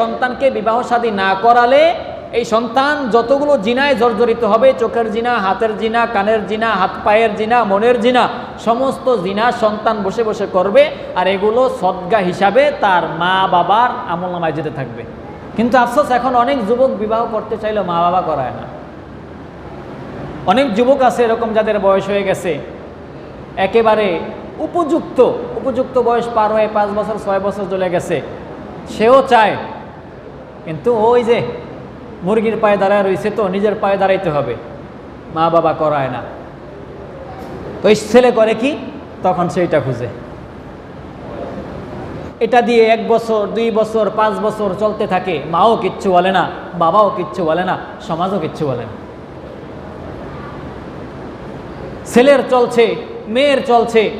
সন্তানকে বিবাহ শাদী না করালে এই সন্তান যতগুলো জিনায় জর্জরিত হবে, চোখের জিনা, হাতের জিনা, কানের জিনা, হাত পায়ের জিনা, মনের জিনা, সমস্ত জিনা সন্তান বসে বসে করবে আর এগুলো সদ্গা হিসাবে তার মা বাবার আমল নামায় যেতে থাকবে। কিন্তু আফসোস, এখন অনেক যুবক বিবাহ করতে চাইলেও মা বাবা করায় না। অনেক যুবক আছে এরকম যাদের বয়স হয়ে গেছে, একেবারে উপযুক্ত উপযুক্ত বয়স পার হয়ে পাঁচ বছর, ছয় বছর চলে গেছে, সেও চায় কিন্তু ওই যে মুরগির পায়ে দাঁড়ায় রয়েছে তো নিজের পায়ে দাঁড়াইতে হবে। মা বাবা করায় না। তো ছেলে করে কি? তখন সেইটা খুঁজে। এটা দিয়ে এক বছর, দুই বছর, পাঁচ বছর চলতে থাকে। মাও কিচ্ছু বলে না, বাবাও কিচ্ছু বলে না, সমাজও কিচ্ছু বলে না। ছেলের চলছে, মেয়ের চলছে।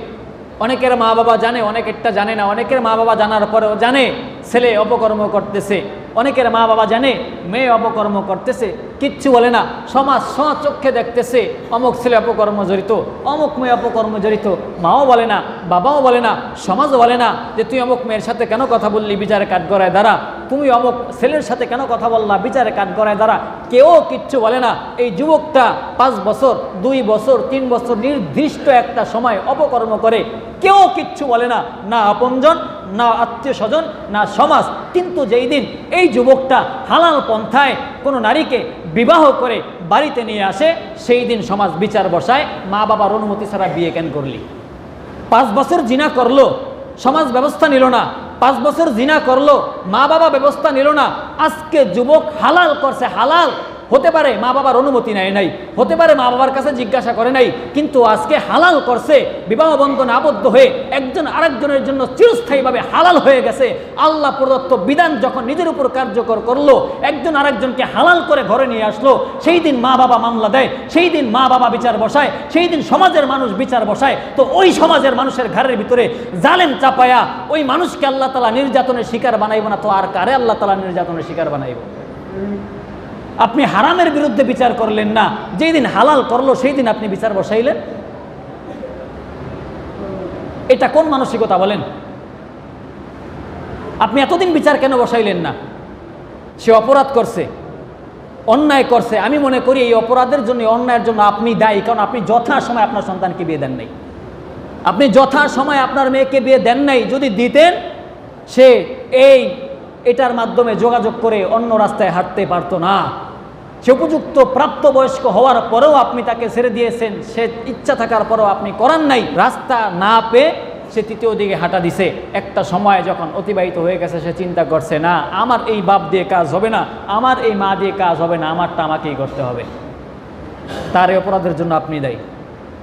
অনেকের মা বাবা জানে, অনেকেরটা জানে না। অনেকের মা বাবা জানার পরেও জানে, ছেলে অপকর্ম করতেছে। অনেকের মা বাবা জানে, মেয়ে অপকর্ম করতেছে, কিচ্ছু বলে না। সমাজ চক্ষে দেখতেছে, অমুক ছেলে অপকর্ম জড়িত, অমুক মেয়ে অপকর্ম জড়িত। মাও বলে না, বাবাও বলে না, সমাজও বলে না যে, তুই অমুক মেয়ের সাথে কেন কথা বললি? বিচারে কাঠ গড়ায় দ্বারা তুমি অমুক ছেলের সাথে কেন কথা বললা? বিচারে কাঠ গড়ায় দ্বারা কেউ কিচ্ছু বলে না। এই যুবকটা পাঁচ বছর, দুই বছর, তিন বছর নির্দিষ্ট একটা সময় অপকর্ম করে। কেউ কিচ্ছু বলে না। না আপনজন না আত্মীয় স্বজন, না সমাজ। কিন্তু যেই দিন এই যুবকটা হালাল পন্থায় কোনো নারীকে বিবাহ করে বাড়িতে নিয়ে আসে, সেই দিন সমাজ বিচার বসায়, মা বাবার অনুমতি ছাড়া বিয়ে কেন করলি? পাঁচ বছর জিনা করল, সমাজ ব্যবস্থা নিল না। পাঁচ বছর জিনা করল, মা বাবা ব্যবস্থা নিল না। আজকে যুবক হালাল করছে, হালাল। হতে পারে মা বাবার অনুমতি নেয় নাই, হতে পারে মা বাবার কাছে জিজ্ঞাসা করে নাই, কিন্তু আজকে হালাল করছে, বিবাহ বন্ধনে আবদ্ধ হয়ে একজন আরেকজনের জন্য চিরস্থায়ীভাবে হালাল হয়ে গেছে, আল্লাহ প্রদত্ত বিধান যখন নিজের উপর কার্যকর করল, একজন আরেকজনকে হালাল করে ঘরে নিয়ে আসলো, সেই দিন মা বাবা মামলা দেয়, সেই দিন মা বাবা বিচার বসায়, সেই দিন সমাজের মানুষ বিচার বসায়, তো ওই সমাজের মানুষের ঘরের ভিতরে জালেম চাপায়া ওই মানুষকে আল্লাহ তালা নির্যাতনের শিকার বানাইব না, তো আর কারে আল্লাহ তালা নির্যাতনের শিকার বানাইব? আপনি হারামের বিরুদ্ধে বিচার করলেন না। যেই দিন হালাল করল, সেই দিন আপনি বিচার বসাইলেন। এটা কোন মানসিকতা বলেন? আপনি এতদিন বিচার কেন বসাইলেন না? সে অপরাধ করছে, অন্যায় করছে। আমি মনে করি এই অপরাধের জন্য, অন্যায়ের জন্য আপনি দায়ী, কারণ আপনি যথা সময় আপনার সন্তানকে বিয়ে দেন নাই। আপনি যথা সময় আপনার মেয়েকে বিয়ে দেন নাই, যদি দিতেন, সে এই, এটার মাধ্যমে যোগাযোগ করে অন্য রাস্তায় হাঁটতে পারতো না। সে উপযুক্ত প্রাপ্তবয়স্ক হওয়ার পরেও আপনি তাকে ছেড়ে দিয়েছেন, সে ইচ্ছা থাকার পরেও আপনি করান নাই। রাস্তা না পেয়ে সে তৃতীয় দিকে হাঁটা দিছে। একটা সময় যখন অতিবাহিত হয়ে গেছে, সে চিন্তা করছে, না, আমার এই বাপ দিয়ে কাজ হবে না, আমার এই মা দিয়ে কাজ হবে না, আমারটা আমাকেই করতে হবে। তার অপরাধের জন্য আপনি দায়ী।